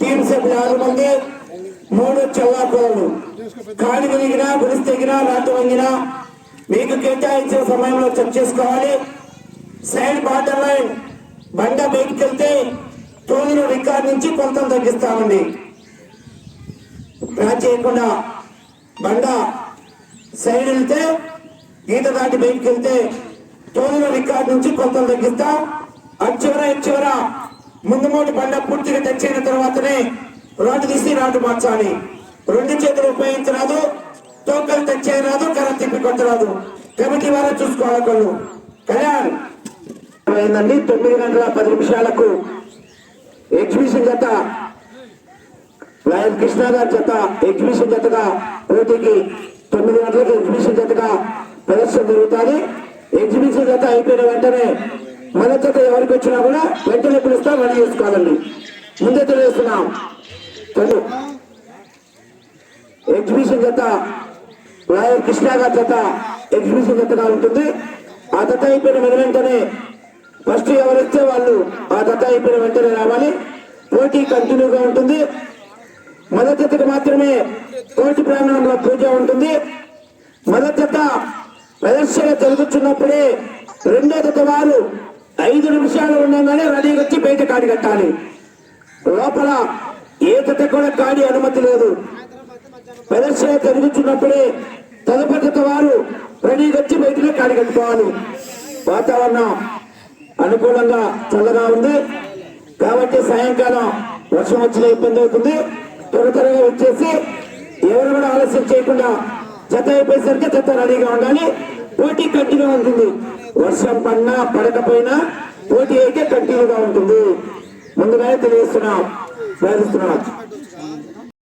Team సభ్యులు ఆరు మంది మూడు చెల్లాకోళ్ళు కాడి విరిగినా గుడిసి తెగినా రాటు వంగినా మీకు కేటాయించిన సమయంలో చెక్ చేసుకోవాలి. సైడ్ బాటర్ లైన్ బండ బయటికి వెళ్తే తోలిన రికార్డ్ నుంచి కొంత తగ్గిస్తామండి. డ్రా చేయకుండా బండ సైడ్ వెళ్తే గీత దాటి బయటికి వెళ్తే తోలిన రికార్డ్ నుంచి కొంత తగ్గిస్తాం. అటు చివర ఇటు ముందు మూడు బండ పూర్తిగా తెచ్చిన అయిన తర్వాతనే రాటు తీసి రాటు మార్చాలి. రెండు చేతులు ఉపయోగించరాదు తోకలు తెచ్చేయరాదు చేయరాదు కర్ర తిప్పి కొట్టరాదు. కమిటీ వారే చూసుకోవాలి కళ్ళు కళ్యాణ్. అయిందండి. తొమ్మిది గంటల పది నిమిషాలకు ఎగ్జిబిషన్ జత. లయన్ కృష్ణ గారి జత ఎగ్జిబిషన్ జతగా పోటీకి తొమ్మిది గంటలకు ఎగ్జిబిషన్ జతగా ప్రదర్శన జరుగుతుంది. ఎగ్జిబిషన్ జత అయిపోయిన వెంటనే మన చేత ఎవరికి వచ్చినా కూడా వెంటనే పిలుస్తా మనం చేసుకోవాలండి ముందే తెలియజేస్తున్నాం. చదువు. ఎగ్జిబిషన్ జత లాయర్ కృష్ణ గారి జత ఎగ్జిబిషన్ జతగా ఉంటుంది. ఆ జత అయిపోయిన వెను వెంటనే ఫస్ట్ ఎవరిస్తే వాళ్ళు ఆ జత అయిపోయిన వెంటనే రావాలి. పోటీ కంటిన్యూగా ఉంటుంది. మొదటి జతకు మాత్రమే కోటి ప్రాంగణంలో పూజ ఉంటుంది. మొదటి జత ప్రదర్శన జరుగుతున్నప్పుడే రెండో జత వారు ఐదు నిమిషాలు ఉండగానే రెడీగా వచ్చి బయట కాడి కట్టాలి. లోపల ఏ జత కూడా కాడి అనుమతి లేదు. ప్రదర్శన జరుగుతున్నప్పుడే తదుపరి వారు రెడీగా వచ్చి బయటనే కాడి కట్టుకోవాలి. వాతావరణం అనుకూలంగా చల్లగా ఉంది. కాబట్టి సాయంకాలం వర్షం వచ్చిన ఇబ్బంది అవుతుంది. త్వర త్వరగా వచ్చేసి ఎవరు కూడా ఆలస్యం చేయకుండా జత అయిపోయేసరికి జత రెడీగా ఉండాలి. పోటీ కంటిన్యూ ఉంటుంది వర్షం పడినా పడకపోయినా పోటీ అయితే కంటిన్యూగా ఉంటుంది. ముందుగానే తెలియజేస్తున్నాం. వేధిస్తున్నాం